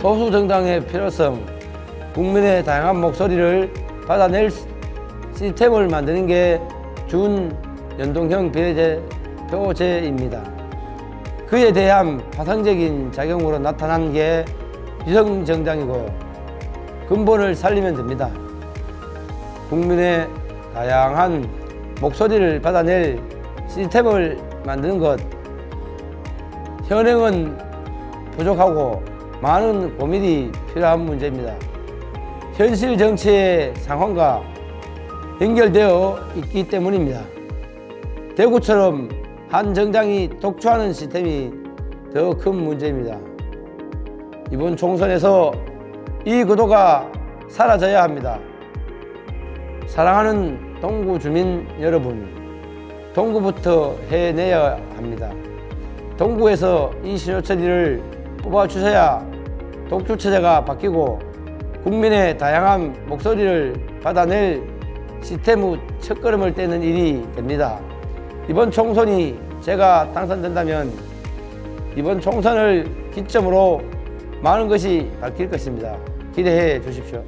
보수 정당의 필요성, 국민의 다양한 목소리를 받아낼 시스템을 만드는 게 준 연동형 비례제 표제입니다. 그에 대한 파상적인 작용으로 나타난 게 유성 정당이고요. 근본을 살리면 됩니다. 국민의 다양한 목소리를 받아낼 시스템을 만드는 것 현행은 부족하고 많은 고민이 필요한 문제입니다. 현실 정치의 상황과 연결되어 있기 때문입니다. 대구처럼 한 정당이 독주하는 시스템이 더 큰 문제입니다. 이번 총선에서 이 구도가 사라져야 합니다. 사랑하는 동구 주민 여러분, 동구부터 해내야 합니다. 동구에서 이 신호처리를 뽑아주셔야 독주 체제가 바뀌고 국민의 다양한 목소리를 받아낼 시스템의 첫걸음을 떼는 일이 됩니다. 이번 총선이 제가 당선된다면 이번 총선을 기점으로 많은 것이 바뀔 것입니다. 기대해 주십시오.